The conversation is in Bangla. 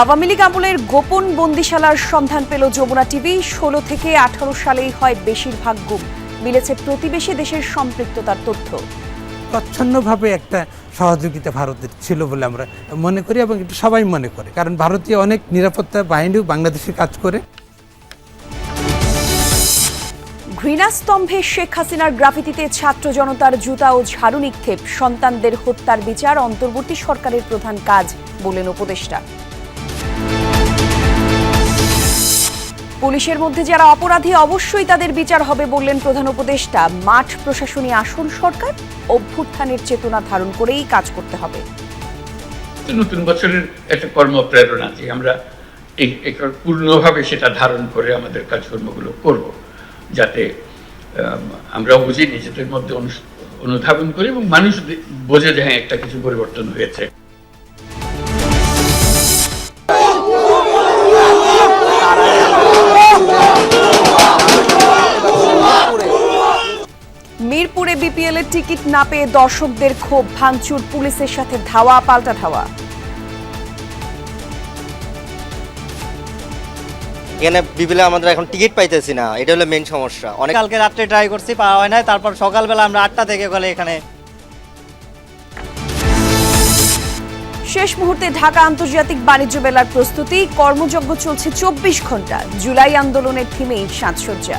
আওয়ামী লীগ আমলের গোপন বন্দিশালার সন্ধান পেল যমুনা টিভি। ষোলো থেকে আঠারো সালেই হয় বেশিরভাগ গুম। মিলেছে প্রতিবেশী দেশের সম্পৃক্ততার তথ্য। প্রচ্ছন্নভাবে একটা সহযোগিতা ভারতের ছিল বলে আমরা মনে করি এবং এটা সবাই মনে করে। কারণ ভারতীয় অনেক নিরাপত্তা বাহিনীও বাংলাদেশে কাজ করে। ঘৃণাস্তম্ভে শেখ হাসিনার গ্রাফিতিতে ছাত্র জনতার জুতা ও ঝাড়ু নিক্ষেপ। সন্তানদের হত্যার বিচার অন্তর্বর্তী সরকারের প্রধান কাজ বলেন উপদেষ্টা। পুলিশের মধ্যে যারা অপরাধী, অবশ্যই তাদের বিচার হবে বললেন প্রধান উপদেষ্টা। মাঠ প্রশাসনী আসন সরকার, অভ্যুত্থানের চেতনা ধারণ করেই কাজ করতে হবে। নতুন বছরের একটা কর্মপ্রেরণা যে আমরা পূর্ণভাবে সেটা ধারণ করে আমাদের কাজকর্মগুলো করব, যাতে আমরা বুঝি নিজেদের মধ্যে অনুধাবন করি এবং মানুষ বোঝে যে হ্যাঁ একটা কিছু পরিবর্তন হয়েছে। মিরপুরে বিপিএল এর টিকিট না পেয়ে দর্শকদের ক্ষোভ ভাঙচুর পুলিশের সাথে ধাওয়া পাল্টা ধাওয়া। এখানে বিপিলে আমাদের এখন টিকিট পাইতেছি না এটা হলো মেন সমস্যা। অনেক কালকে রাত্রে ট্রাই করছি পাওয়া হয় নাই তারপর সকালবেলা আমরা আটটা থেকে গেলে এখানে। শেষ মুহূর্তে ঢাকা আন্তর্জাতিক বাণিজ্য মেলার প্রস্তুতি কর্মযজ্ঞ চলছে চব্বিশ ঘণ্টা। জুলাই আন্দোলনের থিমেই সাজসজ্জা।